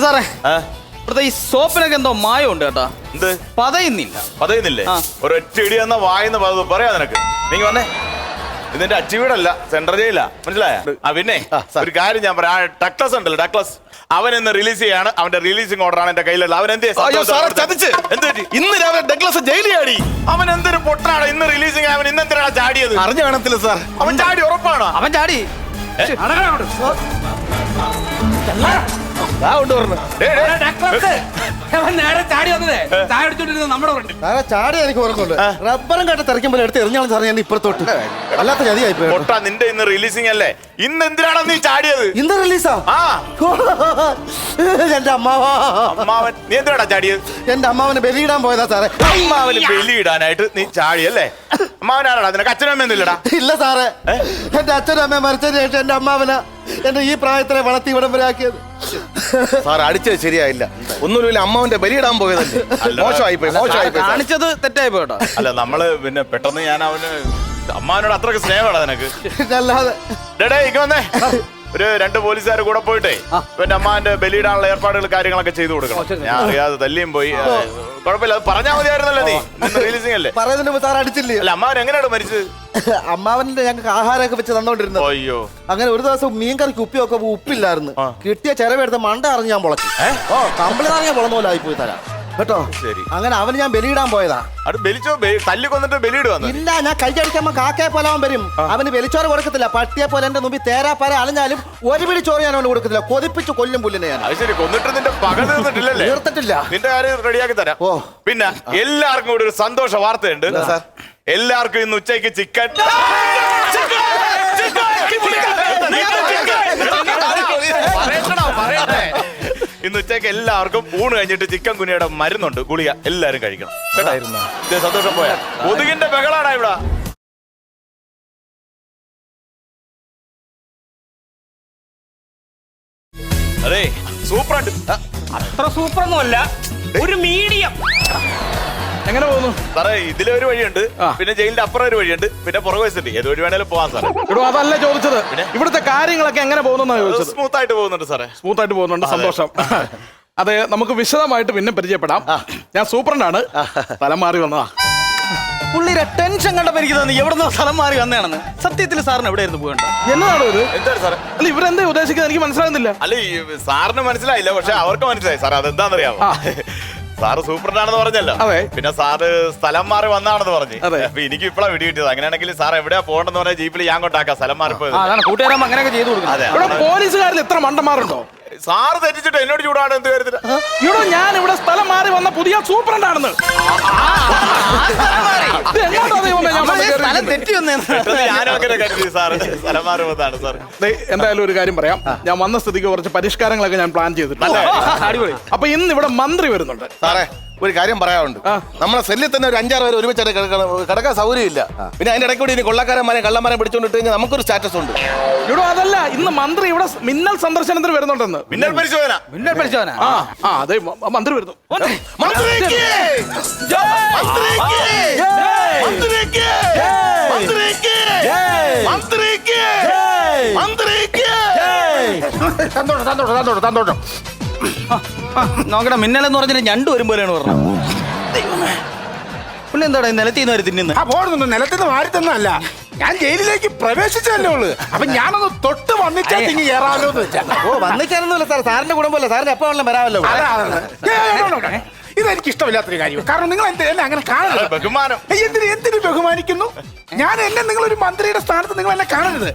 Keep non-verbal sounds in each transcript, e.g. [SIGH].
സാറേ. ആ, ഇവിടുത്തെ ഈ സോപ്പിനൊക്കെ എന്തോ മായമുണ്ട് കേട്ടാ. എന്ത്? പതയുന്നില്ല. പതയുന്നില്ലേ. ഒരൊറ്റ ഇടി എന്ന വായിന്ന് പറയാ നിനക്ക്. നീ വന്നേ. ഇതിന്റെ അച്ചുവീടല്ല സെൻട്രൽ ജയിലാ മനസ്സിലായ? ആ പിന്നെ ഒരു കാര്യം ഞാൻ പറയാം. ടക്ലസ് ഉണ്ടല്ലോ ടക്ലസ് അവൻ ഇന്ന് റിലീസ് ചെയ്യാണ്. അവന്റെ റിലീസിംഗ് ഓർഡർ ആണ് എന്റെ കയ്യിലുള്ള അവൻ എന്ത്? ഇന്ന് രാവിലെ ജയിലിയാടി അവൻ എന്തൊരു പൊട്ടാണ് ഇന്ന് റിലീസിംഗ് അവൻ ഇന്ന് എന്തിനാണ് ചാടിയത്? അറിഞ്ഞു കാണത്തില്ല സാർ. അവൻ ചാടി ഉറപ്പാണോ? അവൻ ചാടി. അവൻ നേരെ ചാടി വന്നതേ. ചായ അടിച്ചോണ്ടിരുന്നത് നമ്മുടെ ഫ്രണ്ട് സാറേ ചാടി എനിക്ക് ഓർമ്മയുണ്ട്. റബ്ബറും കട്ട് തെറിക്കുമ്പോൾ എടുത്ത് എറിഞ്ഞാലും സാറേ ഞാൻ ഇപ്പുറത്തോട്ട്. അല്ലാത്ത ചതിയായി പോയി പൊട്ട നിന്റെ ഇന്ന് റിലീസിംഗ് അല്ലേ? ഇന്ന് എന്തിനാണ് നീ ചാടിയത്? ഇന്ന് റിലീസാ ആ? എന്റെ അമ്മാവ. അമ്മാവൻ നീ എന്തിനാടാ ചാടിയത്? എന്റെ അമ്മാവനെ ബലിയിടാൻ പോയതാ സാറേ. അമ്മാവന് ബലിയിടാനായിട്ട് നീ ചാടിയല്ലേ അമ്മാവനാരാടാ നിനക്ക് അച്ഛനും അമ്മയൊന്നുമില്ലടാ ഇല്ല സാറേ. എന്റെ അച്ഛനും അമ്മയും മരിച്ചതിന് ശേഷം എന്റെ അമ്മാവന. എന്റെ ഈ പ്രായത്തിലെ വളർത്തി ഇവിടം വരെ ആക്കിയത്. സാർ അടിച്ചത് ശരിയായില്ല. ഒന്നുമില്ല അമ്മാവന്റെ ബലിയിടാൻ പോയതല്ലേ? മോശമായി പോയി മോശമായി പോയി സാർ. കാണിച്ചത് തെറ്റായി പോയിട്ടോ അല്ല നമ്മൾ പിന്നെ പെട്ടെന്ന് ഞാൻ അവന് അമ്മാവനോട് അത്രയ്ക്ക് സ്നേഹമാണ് നിനക്ക്? അല്ലാതെ ഡേടേ ഇങ്ങ വന്നേ. ഒരു രണ്ട് പോലീസുകാർ കൂടെ പോയിട്ടേ. പിന്നെ അമ്മാന്റെ ബലിയിടാനുള്ള ഏർപ്പാടുകൾ കാര്യങ്ങളൊക്കെ ചെയ്തു കൊടുക്കണം. ഞാൻ അറിയാതെ തല്ലിയും പോയി. കുഴപ്പമില്ല അത് പറഞ്ഞാൽ മതിയായിരുന്നല്ലോ നീ. റിലീസിംഗ് അല്ലേ? പറയുന്നതിന് സാർ അടിച്ചില്ലേ? അല്ല അമ്മാവൻ എങ്ങനെയാണ് മരിച്ചത്? [LAUGHS] അമ്മാവന്റെ ഞങ്ങൾക്ക് ആഹാരമൊക്കെ വെച്ച് തന്നോണ്ടിരുന്നത്. അയ്യോ. അങ്ങനെ ഒരു ദിവസം മീൻ കറിക്ക് ഉപ്പിയൊക്കെ ഉപ്പില്ലായിരുന്നു. കിട്ടിയ ചെലവെടുത്ത് മണ്ട അറിഞ്ഞ് ഞാൻ പൊളച്ചു ഓ കമ്പിളി അറിഞ്ഞാൽ പൊളന്ന പോലെ ആയിപ്പോയി തരാം കേട്ടോ? ശരി. അങ്ങനെ അവന് ഞാൻ ബലിയിടാൻ പോയതാ. അത് ബലിച്ചോ? തല്ലി കൊന്നിട്ട് ബലിയിടുവന്ന്? ഇല്ല ഞാൻ കൈയടിക്കുമ്പോ കാക്കയെ പോലെ അവൻ വരും. അവന് വെലിച്ചോറ് കൊടുക്കത്തില്ല. പട്ടിയെ പോലെ എന്റെ മുമ്പിൽ പര അലഞ്ഞാലും ഒരു പിടി ചോറ് ഞാൻ അവന് കൊടുക്കത്തില്ല. കൊതിപ്പിച്ച് കൊല്ലും പുല്ലിനെ ഞാൻ. അത് ശരി കൊന്നിട്ട് നിന്റെ പക തീർന്നിട്ടില്ലല്ലേ? തീർത്തിട്ടില്ല. നിന്റെ കാര്യം റെഡിയാക്കി തരാം. ഓ. പിന്നെ എല്ലാവർക്കും കൂടി ഒരു സന്തോഷ വാർത്തയുണ്ട്. എല്ലാവർക്കും ഇന്ന് ഉച്ചയ്ക്ക് ചിക്കൻ! ഇന്ന് ഉച്ചയ്ക്ക് എല്ലാവർക്കും ഊണ് കഴിഞ്ഞിട്ട് ചിക്കൻ കുനിയുടെ മരുന്നുണ്ട്. ഗുളിക എല്ലാവരും കഴിക്കണം. കേട്ടായിരുന്നു ഇത് സന്തോഷം പോയാ. കൊതുകിന്റെ ബഹളാടാ ഇവിടെ. അതെ. സൂപ്പർ അത്ര സൂപ്പർ ഒന്നുമല്ല ഒരു മീഡിയം. എങ്ങനെ പോകുന്നു? സാറേ ഇതിലെ ഒരു വഴിയുണ്ട് പിന്നെ ജയിലിന്റെ അപ്പുറം ഒരു വഴിയുണ്ട്. പിന്നെ പുറകു വെച്ചിട്ട് ഏത് വഴി വേണേലും പോവാം സാറേ. എടോ അതല്ല ചോദിച്ചത്. ഇവിടുത്തെ കാര്യങ്ങളൊക്കെ എങ്ങനെ പോകുന്ന ചോദിച്ചത്? സ്മൂത്ത് ആയിട്ട് പോകുന്നുണ്ട് സാറേ. സ്മൂത്ത് ആയിട്ട് പോകുന്നുണ്ട്. സന്തോഷം. അതെ നമുക്ക് വിശദമായിട്ട് പിന്നെ പരിചയപ്പെടാം. ഞാൻ സൂപ്രണ്ടാണ്. സ്ഥലം മാറി വന്നതാ. പുള്ളിയുടെ ടെൻഷൻ കണ്ടപ്പോ എനിക്ക് തന്നെ എവിടുന്നോ സ്ഥലം മാറി വന്നതാണെന്ന്. സത്യത്തിൽ സാറിന് എവിടെയായിരുന്നു പോകണ്ട എന്നതാണ് ഇത്? എന്താണ് സാറേ? അല്ല ഇവരെന്താ ഉദ്ദേശിക്കുന്നത് എനിക്ക് മനസ്സിലാകുന്നില്ല. അല്ല സാറിന് മനസ്സിലായില്ല പക്ഷെ അവർക്ക് മനസ്സിലായി. സാർ അതെന്താണെന്നറിയാമോ. സാറ് സൂപ്രണ്ടാണെന്ന് പറഞ്ഞല്ലോ. അതെ. പിന്നെ സാറ് സ്ഥലം മാറി വന്നാണെന്ന് പറഞ്ഞു. അതെ. അപ്പൊ എനിക്ക് ഇപ്പഴാ വിടി കിട്ടിയത്. അങ്ങനെയാണെങ്കിൽ സാർ എവിടെയാ പോകണ്ടെന്ന് പറഞ്ഞാൽ ജീപ്പിൽ ഞാൻ കൊണ്ടാക്കാം. സ്ഥലം മാറി പോയത് അതാണ്. കൂട്ടുകാരാകുമ്പോ അങ്ങനെയൊക്കെ ചെയ്തു കൊടുക്കും അതെ. ഇവിടെ പോലീസുകാരിൽ എത്ര മണ്ടന്മാരുണ്ടോ? സാറ് തെറ്റിച്ചിട്ട് എന്നോട് ചൂടാണ് എന്ത് കാര്യത്തിൽ ഇവിടെ ഞാൻ ഇവിടെ സ്ഥലം മാറി വന്ന പുതിയ സൂപ്രണ്ടാണെന്ന്. ആണെന്ന് സ്ഥലം കരുതി സാറ്. സാർ എന്തായാലും ഒരു കാര്യം പറയാം. ഞാൻ വന്ന സ്ഥിതിക്ക് കുറച്ച് പരിഷ്കാരങ്ങളൊക്കെ ഞാൻ പ്ലാൻ ചെയ്തിട്ടുണ്ട്. അടിപൊളി അപ്പൊ ഇന്ന് ഇവിടെ മന്ത്രി വരുന്നുണ്ട്. സാറേ ഒരു കാര്യം പറയാറുണ്ട് നമ്മളെ സെല്ലിൽ തന്നെ ഒരു അഞ്ചാറ് പേര് ഒരുമിച്ച് കിടക്കാൻ സൗകര്യമില്ല പിന്നെ അതിന്റെ ഇടയ്ക്ക് കൂടി ഇനി കൊള്ളക്കാരന്മാരെ കള്ളന്മാരെ പിടിച്ചോണ്ട് കഴിഞ്ഞാൽ നമുക്കൊരു സ്റ്റാറ്റസ് ഉണ്ട് ഇവിടെ അതല്ല ഇന്ന് മന്ത്രി ഇവിടെ മിന്നൽ സന്ദർശനത്തിന് വരുന്നുണ്ടെന്ന് മിന്നൽ പരിശോധന മിന്നൽ പരിശോധന ആ ആ അതെ മന്ത്രി വരുന്നു മന്ത്രിക്ക്! മന്ത്രിക്ക്! മന്ത്രിക്ക്! മന്ത്രിക്ക്! മന്ത്രിക്ക്! മന്ത്രിക്ക്! സന്തോഷം സന്തോഷം സന്തോഷം സന്തോഷം നോക്കട്ടെ മിന്നലെന്ന് പറഞ്ഞിട്ട് പറഞ്ഞാൽ ഞണ്ട് വരും പോലെയാണ് പറഞ്ഞത് ദൈവമേ. പുള്ളി എന്താടാ ഈ നിലത്തിൽ നിന്ന് വരെ തിന്നുന്നത് ആ പോടുന്നു നിലത്തിന് മാറി തന്നല്ല ഞാൻ ജയിലിലേക്ക് പ്രവേശിച്ചല്ലേ ഉള്ളു അപ്പൊ ഞാനൊന്ന് തൊട്ട് വന്നിട്ടാ തിങ്ങി കയറാമല്ലോ എന്ന് വെച്ചാ ഓ വന്നിട്ടാണെന്നല്ല സാർ സാറിന്റെ കുടുംബമല്ല സാറിന് എപ്പോഴും വരാമല്ലോ ഇവിടെ. ഇതെനിക്ക് ഇഷ്ടമില്ലാത്തൊരു കാര്യം കാരണം നിങ്ങൾ എന്ത് എന്നെ അങ്ങനെ കാണരുത്? ബഹുമാനം. ഏയ്, എന്തിന് എന്തിന് ബഹുമാനിക്കുന്നു? ഞാൻ എന്നെ നിങ്ങൾ ഒരു മന്ത്രിയുടെ സ്ഥാനത്ത് നിങ്ങൾ എന്നെ കാണരുത്.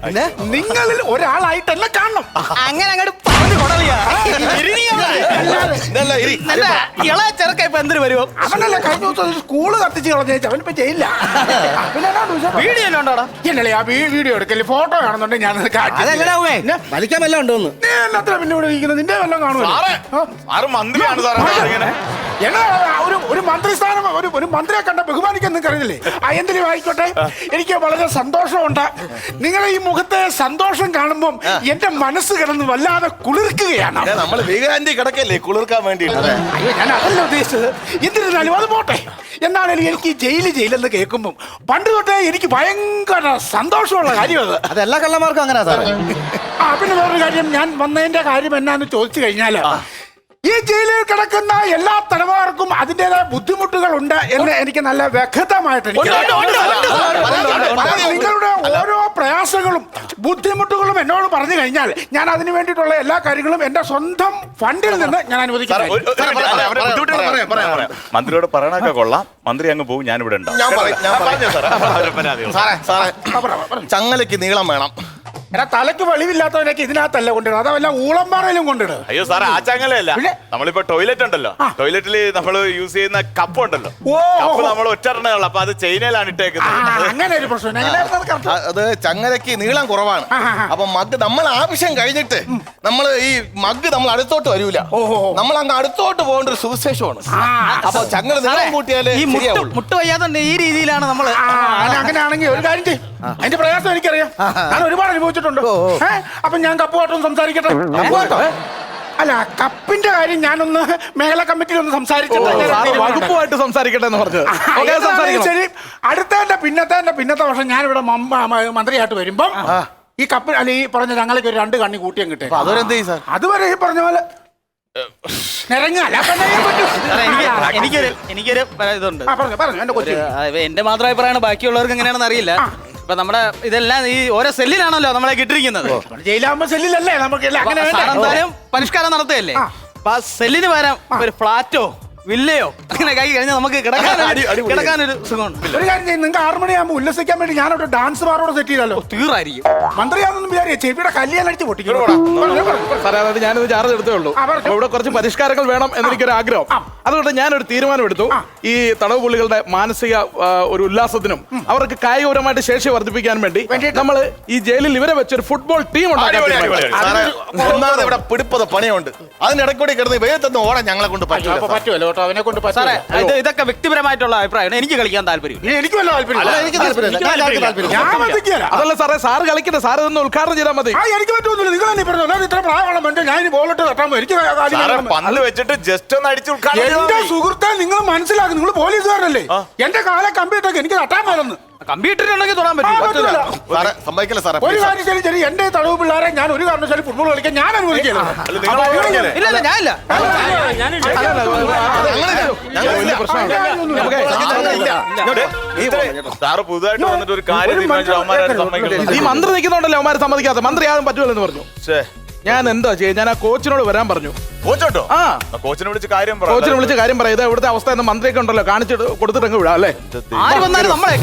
നിങ്ങളിൽ ഒരാളായിട്ട് എന്നെ കാണണം. അങ്ങനെ അങ്ങോട്ട് പറഞ്ഞു കൊടലിയാ ഇതല്ല, ഇരി. ഇള ചെറുക്ക ഇപ്പൊ എന്തിനു വരുമോ അവനല്ല കഴിഞ്ഞ ദിവസം ഒരു സ്കൂൾ കത്തിച്ച് കളഞ്ഞേച്ച് അവനിപ്പോ ചെയ്യില്ല വീഡിയോ എല്ലാം ഉണ്ടോടാ എന്നല്ലേ ആ വീ- വീഡിയോ എടുക്കൽ. ഫോട്ടോ കാണുന്നുണ്ടെങ്കിൽ ഞാൻ വലിക്കാൻ വല്ലതും ഉണ്ടോന്ന്? നീ എന്നത്ര പിന്നെ ഇവിടെ ഇരിക്കുന്നത്? നിന്റെ വല്ലതും കാണുമല്ലോ. സാറേ സാറ് മന്ത്രിയാണ് സാറേ എന്നാ ഒരു ഒരു മന്ത്രിസ്ഥാനം ഒരു ഒരു മന്ത്രിയെ കണ്ട ബഹുമാനിക്കാൻ നിങ്ങൾക്ക് അറിയില്ലേ ആ. ആയിക്കോട്ടെ എനിക്ക് വളരെ സന്തോഷമുണ്ട്. നിങ്ങളെ ഈ മുഖത്തെ സന്തോഷം കാണുമ്പോൾ എന്റെ മനസ്സ് കിടന്ന് വല്ലാതെ കുളിർക്കുകയാണ്. നമ്മൾ വീകാന്തി കിടക്കല്ലേ കുളിർക്കാൻ വേണ്ടിയിട്ട്? അയ്യോ ഞാൻ അതല്ല ഉദ്ദേശിച്ചത്. എന്തിരുന്നാലും അത് പോട്ടെ. എന്നാണ് എനിക്ക് ജയിൽ ജയിലെന്ന് കേൾക്കുമ്പോൾ പണ്ട് തൊട്ടേ എനിക്ക് ഭയങ്കര സന്തോഷമുള്ള കാര്യമാണ് അത് അത് എല്ലാ കള്ളന്മാർക്കും അങ്ങനെ സാറേ. ആ പിന്നെ വേറൊരു കാര്യം. ഞാൻ വന്നതിന്റെ കാര്യം എന്നാന്ന് ചോദിച്ചു കഴിഞ്ഞാൽ ഈ ജയിലിൽ കിടക്കുന്ന എല്ലാ തടവുകാർക്കും അതിന്റെതായ ബുദ്ധിമുട്ടുകൾ ഉണ്ട് എന്ന് എനിക്ക് നല്ല വ്യക്തമായിട്ട് നിങ്ങളുടെ ഓരോ പ്രയാസങ്ങളും ബുദ്ധിമുട്ടുകളും എന്നോട് പറഞ്ഞു കഴിഞ്ഞാൽ ഞാൻ അതിന് വേണ്ടിയിട്ടുള്ള എല്ലാ കാര്യങ്ങളും എന്റെ സ്വന്തം ഫണ്ടിൽ നിന്ന് ഞാൻ അനുവദിക്കുന്നു. മന്ത്രിയോട് പറയണൊക്കെ കൊള്ളാം. മന്ത്രി അങ്ങ് പോകും ഞാനിവിടെ ഉണ്ടാവും. ചങ്ങലയ്ക്ക് നീളം വേണം. എടാ തലക്ക് വെളിവില്ലാത്തവനൊക്കെ ഇതിനകത്തല്ല കൊണ്ടിടും അതല്ല ഊളംപാറയിലും കൊണ്ടിടും. അയ്യോ സാറേ ആ ചങ്ങലല്ല പിന്നെ? നമ്മളിപ്പോ ടോയ്ലറ്റ് ഉണ്ടല്ലോ. ടോയ്ലറ്റിൽ നമ്മൾ യൂസ് ചെയ്യുന്ന കപ്പ് ഉണ്ടല്ലോ. ഓ, കപ്പ് ഓ. നമ്മൾ ഒറ്റെണ്ണുള്ളൂ അപ്പൊ അത് ചൈനയിലാണ് ആ, ഇട്ടേക്കുന്നത് അങ്ങനെ ഒരു പ്രശ്നം. എങ്ങനെയായിരുന്നു അത് correct? അത് ചങ്ങലയ്ക്ക് നീളം കുറവാണ്. അപ്പൊ മഗ് നമ്മൾ ആവശ്യം കഴിഞ്ഞിട്ട് നമ്മൾ ഈ മഗ് നമ്മൾ അടുത്തോട്ട് വരൂല. ഓഹോ. നമ്മൾ അങ്ങ് അടുത്തോട്ട് പോകേണ്ട ഒരു സുവിശേഷമാണ്. ആ, അപ്പൊ ചങ്ങല നീളം കൂട്ടിയാലേ ഈ മുട്ട് ശരിയാവുള്ളൂ. മുട്ട് വയ്യാതെ ഈ രീതിയിലാണ് നമ്മൾ ആ, അങ്ങനെയാണെങ്കിൽ ഒരു കാര്യം ചെയ്യും. അതിന്റെ പ്രയാസം എനിക്കറിയാം. ഞാൻ ഒരുപാട് അനുഭവിച്ചിട്ടുണ്ട് ഏ? അപ്പൊ ഞാൻ കപ്പുമായിട്ടൊന്ന് സംസാരിക്കട്ടെ? കപ്പുമായിട്ടോ അല്ല കപ്പിന്റെ കാര്യം ഞാനൊന്ന് മേഖല കമ്മിറ്റിയിൽ ഒന്ന് സംസാരിച്ചിട്ട് ഞാൻ സാറ് തീരുമാനം വകുപ്പുമായിട്ട് സംസാരിക്കട്ടെ എന്ന് പറഞ്ഞു സംസാരിക്കണം. ശരി. അടുത്തതിന്റെ പിന്നത്തെ പിന്നത്തെ വർഷം ഞാനിവിടെ മമ്പ- മ- മന്ത്രിയായിട്ട് വരുമ്പം ഈ കപ്പ് അല്ല ഈ പറഞ്ഞ ഞങ്ങൾക്ക് ഒരു രണ്ട് കണ്ണി കൂട്ടിയും കിട്ടേ അപ്പൊ അതൊരെന്ത് ചെയ്യും സാർ? അതുവരെ ഈ പറഞ്ഞ പോലെ നിരങ്ങാല സാറേ, എനിക്ക് എനിക്കൊരു എനിക്കൊരു ഇതുണ്ട്. പറഞ്ഞു പറഞ്ഞു എന്റെ കൊച്ചു. ആ, ഇപ്പൊ എന്റെ മാത്രം അഭിപ്രായമാണ് ബാക്കിയുള്ളവർക്ക് എങ്ങനെയാണെന്ന് അറിയില്ല. ഇപ്പൊ നമ്മുടെ ഇതെല്ലാം ഈ ഓരോ സെല്ലിലാണല്ലോ നമ്മളെ കിട്ടിരിക്കുന്നത് ജയിലാകുമ്പോ സെല്ലിലല്ലേ? നമുക്ക് എല്ലാം അങ്ങനെ വേണ്ടേ? പരിഷ്കാരം നടത്തുകയല്ലേ? അപ്പൊ ആ സെല്ലിന് പകരം ഒരു ഫ്ലാറ്റോ വില്ലയോ അങ്ങനെ കൈ കഴിഞ്ഞാൽ നമുക്ക് കിടക്കാനൊരു കിടക്കാനൊരു സുഖമുണ്ട് ഒരു കാര്യം ചെയ്യും നിങ്ങൾക്ക് ആറ് മണിയാകുമ്പോൾ ഉല്ലസിക്കാൻ വേണ്ടി ഞാനവിടെ ഡാൻസ് ബാറോടെ സെറ്റ് ചെയ്താലോ? തീറായിരിക്കും മന്ത്രിയാണെന്നും വിചാരിച്ചു ചെവിയുടെ കല്യാണം അടിച്ച് പൊട്ടിക്കും. സാറേ അതായത് ഞാനിത് ചാർജ് എടുത്തേ ഉള്ളൂ. അവിടെ അപ്പൊ ഇവിടെ കുറച്ച് പരിഷ്കാരങ്ങൾ വേണം എന്നെനിക്കൊരു ആഗ്രഹം. അതുകൊണ്ട് ഞാനൊരു തീരുമാനം എടുത്തു ഈ തടവ് പുള്ളികളുടെ മാനസിക ഒരു ഉല്ലാസത്തിനും അവർക്ക് കായികപരമായിട്ട് ശേഷി വർദ്ധിപ്പിക്കാൻ വേണ്ടി നമ്മൾ ഈ ജയിലിൽ ഇവരെ വെച്ചൊരു ഫുട്ബോൾ ടീം ഉണ്ടാക്കി ഒന്നാമത് ഇവിടെ പിടിപ്പത് പണിയുണ്ട്. അതിനിടയ്ക്കൂടി കിടന്ന് വേഗത്തൊന്നും ഓടാൻ ഞങ്ങളെ കൊണ്ട് പറ്റില്ല പറ്റുമല്ലോ കേട്ടോ അവനെ കൊണ്ട് സാറേ ഇത് ഇതൊക്കെ വ്യക്തിപരമായിട്ടുള്ള അഭിപ്രായമാണ്. എനിക്ക് കളിക്കാൻ താല്പര്യം എനിക്ക് വല്ല താല്പര്യം എനിക്ക്. അതല്ല സാറേ സാറ് കളിക്കട്ടെ സാറ് ഇതൊന്ന് ഉദ്ഘാടനം ചെയ്താൽ മതി. എനിക്ക് നിങ്ങൾ തന്നെ പറഞ്ഞു? ഞാൻ ഇത്ര പ്രായമുള്ള ഞാൻ ഇനി ബോളിട്ട് തട്ടാൻ എനിക്ക് പന്ത് വെച്ചിട്ട് ജസ്റ്റ് ഒന്ന് അടിച്ച് എന്റെ. സുഹൃത്തെ നിങ്ങൾ മനസ്സിലാക്കും. നിങ്ങൾ പോലീസുകാരനല്ലേ? എന്റെ കാലെ കമ്പ്യൂട്ടർ എനിക്ക് തട്ടാൻ മേലെന്ന് കമ്പ്യൂട്ടറിൽ ഉണ്ടെങ്കിൽ തൊടാൻ പറ്റില്ല പറ്റൂല. സാറേ സമ്മതിക്കില്ല സാറേ ഒരു please. കാര്യം ശരി ശരി എന്റെ തടവ് പിള്ളേരെ ഞാൻ ഒരു കാരണവശാലും ഫുട്ബോൾ കളിക്കാൻ ഞാൻ അനുവദിക്കില്ല അല്ല, നിങ്ങൾ കളിക്കല്ലേ? ഇല്ല ഇല്ല ഞാനില്ല വലിയ പ്രശ്നമാണ് നമുക്കേ, ഇങ്ങോട്ട്. ഇത്രയും സാറ് പുതുതായിട്ട് വന്നിട്ട് ഒരു കാര്യം ഒരു തീരുമാനിച്ചു ഈ മന്ത്രി നിൽക്കുന്നുണ്ടല്ലോ അവന്മാരെ സമ്മതിക്കാതെ മന്ത്രി ആകാൻ പറ്റുമല്ലെന്ന് പറഞ്ഞു ഛേ, ഞാൻ എന്താ ചെയ്യുക ഞാൻ ആ കോച്ചിനോട് വരാൻ പറഞ്ഞു കോച്ചോട്ടോ ആ. കോച്ചിനെ വിളിച്ച് കാര്യം പറ കോച്ചിനെ വിളിച്ച് കാര്യം പറയാം ഇതാ ഇവിടുത്തെ അവസ്ഥ എന്ന് മന്ത്രിയൊക്കെ ഉണ്ടല്ലോ കാണിച്ചിട്ട് കൊടുത്തിട്ടങ്ങ് വിടാം അല്ലേ ആര് വന്നാലും നമ്മളെ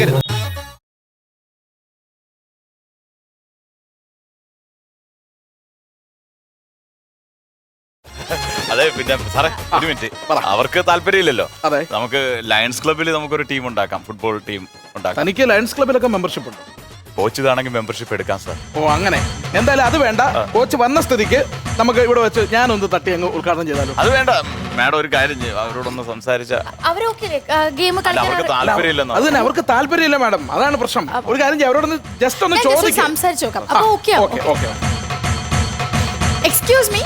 പിന്നെ സാറേ ഒരു മിനിറ്റ്. അവർക്ക് താല്പര്യമില്ലല്ലോ. അതെ. നമുക്ക് ലയൺസ് നമുക്ക് നമുക്കൊരു ടീം ഉണ്ടാക്കാം. ഫുട്ബോൾ ടീം ഉണ്ടാക്കാം. തനിക്ക് ലയൺസ് ക്ലബിലൊക്കെ മെമ്പർഷിപ്പ് ഉണ്ട്? കോച്ച് ഇതാണെങ്കിൽ മെമ്പർഷിപ്പ് എടുക്കാം സാർ ഓ അങ്ങനെ. എന്തായാലും അത് വേണ്ട. കോച്ച് വന്ന സ്ഥിതിക്ക് നമുക്ക് ഇവിടെ വെച്ച് ഞാനൊന്ന് തട്ടി അങ്ങ് ഉദ്ഘാടനം ചെയ്താലും? അത് വേണ്ട. മാഡം ഒരു കാര്യം ചെയ്യും. അവരോടൊന്ന് സംസാരിച്ച അവരൊക്കെ ഗെയിം അല്ല അവർക്ക് കളിക്കാൻ താല്പര്യമില്ലെന്നോ? അത് തന്നെ. അവർക്ക് താല്പര്യമില്ല മാഡം. അതാണ് പ്രശ്നം. ഒരു കാര്യം ചെയ്യും. അവരോടൊന്ന് ജസ്റ്റ് ഒന്ന് ചോദിച്ചു ചോദിക്കാം. സംസാരിച്ചു നോക്കാം. അപ്പൊ okay okay okay excuse me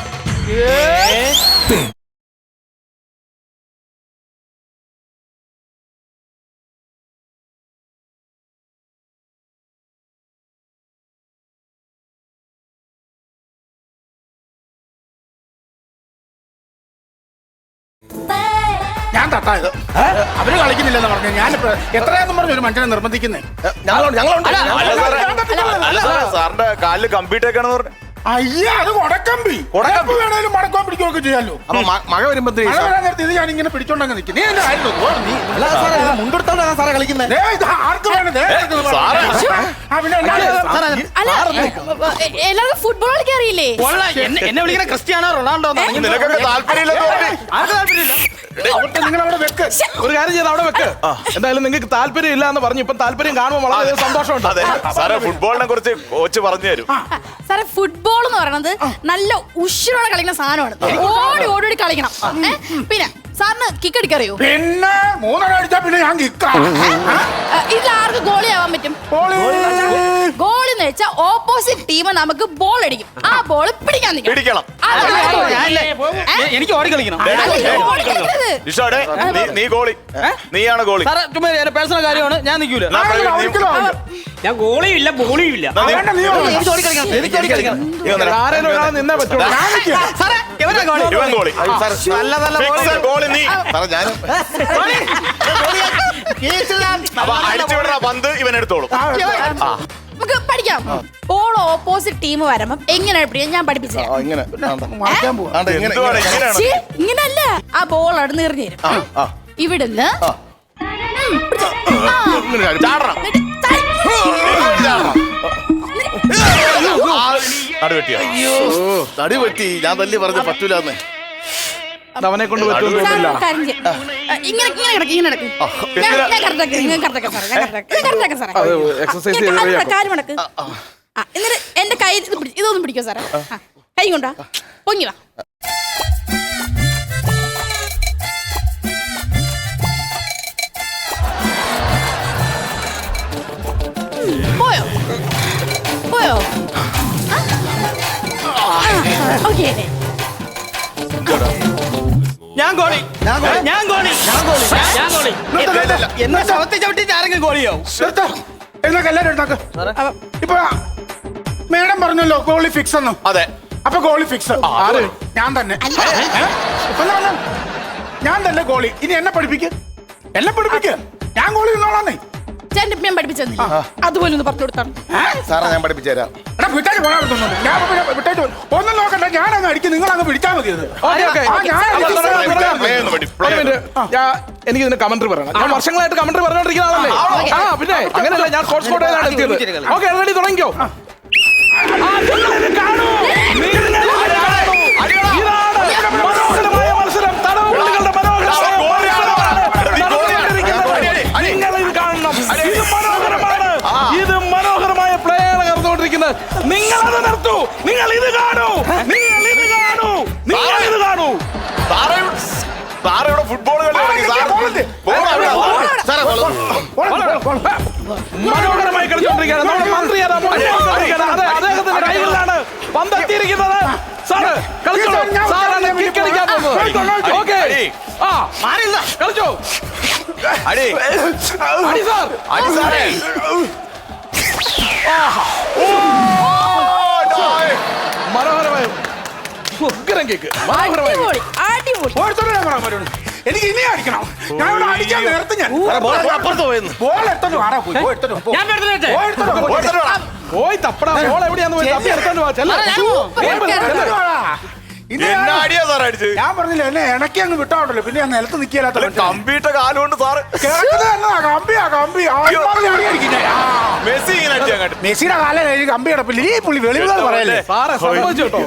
ഞാൻ തട്ടായത്. അവർ കളിക്കുന്നില്ലെന്ന് പറഞ്ഞു ഞാൻ എത്രയാന്ന് പറഞ്ഞു ഒരു മനുഷ്യനെ നിർബന്ധിക്കുന്നേ. ഞങ്ങളുണ്ട് ഞങ്ങളുണ്ട് സാറിന്റെ കാലിൽ കമ്പ്യൂട്ടർ പറഞ്ഞു. അയ്യ അത് കൊടക്കമ്പി. കൊടക്കമ്പി. വേണേലും മടക്കാൻ പിടിക്കുകയൊക്കെ ചെയ്യാലോ. അപ്പൊ മ- മഴ വരുമ്പോ മഴ വരാൻ നേരത്തെ ഇത് ഞാൻ ഇങ്ങനെ പിടിച്ചോണ്ടങ്ങ് നിൽക്കും നീ മുണ്ടെടുത്തോണ്ടാണ് സാറേ കളിക്കുന്നത് ആർക്ക് എന്നാ- അല്ല ഫുട്ബോൾ കളിക്കാൻ അറിയില്ലേ. എന്നെ വിളിക്കുന്ന ക്രിസ്ത്യാനോ റൊണാൾഡോ ആർക്ക് താല്പര്യമില്ല? അവിടെ നിങ്ങൾ അവിടെ വെക്ക്. ഒരു കാര്യം ചെയ്ത് അവിടെ വെക്ക്. എന്തായാലും നിങ്ങൾക്ക് താല്പര്യം ഇല്ല എന്ന് പറഞ്ഞു. ഇപ്പൊ താല്പര്യം കാണുമ്പോൾ വളരെ സന്തോഷമുണ്ട്. അതെ. സാറേ ഫുട്ബോളിനെ കുറിച്ച് കോച്ച് പറഞ്ഞു തരും. സാറേ ഫുട്ബോൾ എന്ന് പറയുന്നത് നല്ല ഉഷിരോടെ കളിക്കുന്ന സാധനമാണ്. ഓടി ഓടി ഓടി കളിക്കണം. പിന്നെ സാറിന് കിക്ക് അടിക്കറിയോ? പിന്നെ മൂന്നെണ്ണം അടിച്ചാ പിന്നെ ഞാൻ കിക്കാം ഇതിൽ ആർക്ക് ഗോളി ആവാൻ പറ്റും? ഗോളി വെച്ചാൽ ഓപ്പോസിറ്റ് ടീം നമുക്ക് ബോൾ അടിക്കും. ആ ബോൾ പിടിക്കാൻ നിൽക്കണം. പിടിക്കണം. അതാണ് goal. എനിക്ക് ഓടി കളിക്കണം. ദേ, അല്ല, goal നീ നീ ഗോളി. നീയാണ് ഗോളി. സാറേ ചുമ്മാ എന്റെ പേഴ്സണൽ കാര്യമാണ്. ഞാൻ നിൽക്കൂല. എന്നാ പ്രവീൺ, നീ- ഞാൻ ഗോളിയും ഇല്ല ബോളിയും ഇല്ല. എന്നാ നീ-. എനിക്ക് ഓടി കളിക്കണം. എനിക്ക് ഓടി കളിക്കണം. നീ വന്നെടാ. ആരെങ്കിലും ഒരാൾ നിന്നേ പറ്റുള്ളൂ. ഞാൻ നിൽക്കാം. സാറേ എവരാ ഗോളി. ഇവൻ ഗോളി. നല്ല നല്ല Fix ഗോളി. നീ. അപ്പൊ അടിച്ചു വിടുന്ന പന്ത് ഇവൻ എടുത്തോളും. ആ നമുക്ക് പഠിക്കാം. ബോൾ ഓപ്പോസിറ്റ് ടീം വരുമ്പോ എങ്ങനെ ഞാൻ പഠിപ്പിച്ചു ആ, ഇങ്ങനെ. മാറ്റാൻ പോവാ. ആണ്ട് ഇങ്ങനെ എന്തുവാണ് ഇങ്ങനെ. ഇങ്ങനെയാണ്? ഇങ്ങനല്ല. ആ ബോൾ അവിടെ എറിഞ്ഞു തരും. ആ. ഇവിടുന്ന് ഉം, പിടിച്ചോ. ആ. ഇങ്ങനെ ചാടി. ചാടണം. എന്നിട്ട് ചാടി. നടുവെട്ടിയോ ഓ, തടി പറ്റി ഞാൻ തല്ലി പറഞ്ഞ പറ്റൂലെന്ന്. അവനെ കൊണ്ട് പറ്റുമെന്ന് എന്നിട്ട് എന്റെ കൈ പിടി- ഇതൊന്നും പിടിക്കോ സാറേ. കൈ കൊണ്ടാ. പൊങ്ങി വാ. പോയോ? പോയോ? ഓക്കെ. ഞാൻ ഗോളി. ഞാൻ ഗോളി. ഞാൻ ഗോളി. ഞാൻ ഗോളി. എന്നെ ശവത്തെ ചവിട്ടിട്ട് ആരെങ്കിലും ഗോളിയാവും? നിർത്ത്. എല്ലാരും. ഇപ്പൊ മേഡം പറഞ്ഞല്ലോ ഗോളി ഫിക്സ് എന്നും. അതെ. അപ്പൊ ഗോളി ഫിക്സ് ആര്? ഞാൻ തന്നെ? ഞാൻ തന്നെ ഗോളി. ഇനി എന്നെ പഠിപ്പിക്ക്. എന്നെ പഠിപ്പിക്ക്. ഞാൻ ഗോളി നിന്നോളാന്നേ ചേട്ടൻ ഞാൻ പഠിപ്പിച്ചു അതുപോലെ ഒന്ന് പറഞ്ഞു കൊടുത്താണ് സാറേ ഞാൻ പഠിപ്പിച്ചു തരാം. എടാ വിട്ടേക്ക് പോകാൻ പറ്റുന്നുണ്ട് ഞാൻ ഇപ്പൊ പിന്നെ വിട്ടേക്ക് പോ- ഒന്നും നോക്കണ്ട ഞാൻ അടിക്കും. പിടിച്ചാൽ മതി ആ, ഞാൻ അടിക്കും. ഒരു minute. എനിക്ക് ഇതിന്റെ കമന്ററി പറയണം. ഞാൻ വർഷങ്ങളായിട്ട് കമന്ററി പറഞ്ഞോണ്ടിരിക്കുന്ന ആളല്ലേ ആ പിന്നെ അങ്ങനെയല്ല ഞാൻ കോട്ടയിലാണ് എത്തിയത് ഓക്കെ റെഡി തുടങ്ങിക്കോ. ആ, നിങ്ങളിത് കാണൂ. മനോഹരമായി കളിച്ചുകൊണ്ടിരിക്കുകയാണ് നമ്മുടെ മന്ത്രി അദ്ദേഹത്തിന്റെ കൈകളിലാണ് പന്ത് എത്തിയിരിക്കുന്നത് സാറ് കളിച്ചോളൂ. സാറാണ് കിക്ക് അടിക്കാൻ പോകുന്നത് ഓക്കെ. ആ മാറില്ല. കളിച്ചോ. അടി. അടി സാർ. അടി സാറേ. മനോഹരമായി. ഉഗ്രം കേക്ക്. മനോഹരമായി അടിപൊളി അടിപൊളി. എനിക്ക് ഇനി അടിക്കണം. ഞാൻ ഇവിടെ അടിക്കാൻ നേരത്തെ ഞാൻ അപ്പുറത്ത് പോയെന്ന്? ബോൾ എടുത്തോണ്ട് വാടാ പോയി ബോൾ എടുത്തോണ്ട് പോ. ഞാൻ എടുത്തിട്ടെ ബോൾ എടുത്തോണ്ട് പോ. പോയി തപ്പടാ ബോൾ എവിടെയാന്ന് പോയി തപ്പി എടുത്തോണ്ട് വാ ചെല്ല. ഞാൻ- അടിയാ അടിച്ച് ഞാൻ പറഞ്ഞില്ല എന്നെ ഇണക്കി അങ്ങ് വിട്ടാണ്ടല്ലോ പിന്നെ ഞാൻ നിലത്ത് നിൽക്കില്ലാത്ത കമ്പിയിട്ട കാലുകൊണ്ട് സാറ്. കമ്പിയാ കമ്പി. ആ, ഇമ്മാതിരി അടിയായിരിക്കും ആ. മെസ്സി ഇങ്ങനെ അടി അങ്ങോട്ട് മെസ്സിയുടെ കാലം കഴിഞ്ഞ് കമ്പി കിടപ്പില്ല. ഈ പുള്ളി വെളിവുകൾ പറയല്ലേ? സാറെ സമ്മതിച്ചു കേട്ടോ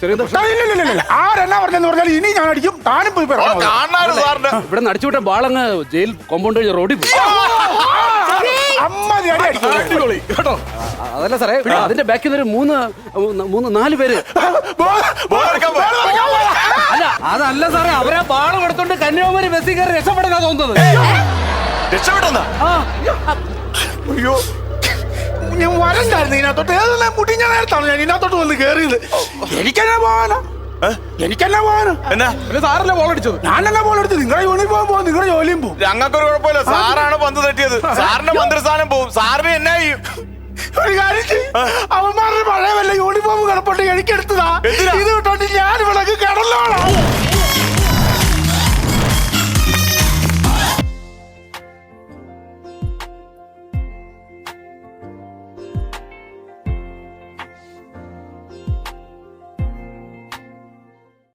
ചെറിയ ആ, ഇല്ല, ഇല്ല, ഇല്ല, ഇല്ല. ആരെന്നാ പറഞ്ഞെന്ന് പറഞ്ഞാൽ ഇനി ഞാൻ അടിക്കും. താനും പോയി കാണാറ് സാറിന്റെ ഇവിടെ നടിച്ചുവിട്ട ബാളങ്ങ് ജയിൽ കോമ്പൗണ്ട് കഴിഞ്ഞ് റോഡിൽ പോയി. അടിപൊളി കേട്ടോ? അതല്ല സാറേ അതിന്റെ ബാക്കിൽ നിന്ന് ഒരു മൂന്ന് മൂന്ന് നാല് പേര്. അല്ല അതല്ല സാറേ അവരെ ബാളം എടുത്തോണ്ട് കന്യാകുമാരി ബസ്സിൽ കയറി രക്ഷപ്പെടുന്ന തോന്നുന്നത്. അയ്യോ. ഞാൻ വരണ്ടായിരുന്നു ഇതിനകത്തോട്ട്. ഏതെല്ലാം മുടിഞ്ഞ നേരത്താണ് ഞാൻ ഇതിനകത്തോട്ട് വന്ന് കയറിയത്. എനിക്കെന്നാ പോകാനാ? എനിക്കെന്നാ പോകാനാ? എന്നാ? പിന്നെ സാറല്ലേ ബോൾ അടിച്ചത്? ഞാനെന്നാ ബോൾ എടുത്ത് നിങ്ങളുടെ യൂണിഫോം പോകും നിങ്ങളുടെ ജോലിയും പോകും ഞങ്ങൾക്കൊരു കുഴപ്പമില്ല. സാറാണ് പന്ത് തട്ടിയത് സാറിന്റെ മന്ത്രിസ്ഥാനം പോകും സാറിന് എന്നാ ചെയ്യും ഒരു കാര്യം. അവന്മാരുടെ പഴയ വല്ല യൂണിഫോം കിടപ്പുണ്ട്. എനിക്കെടുത്തതാ? ഇത് വിട്ടോണ്ട് ഞാൻ ഇവിടെ കിടന്നോളാം.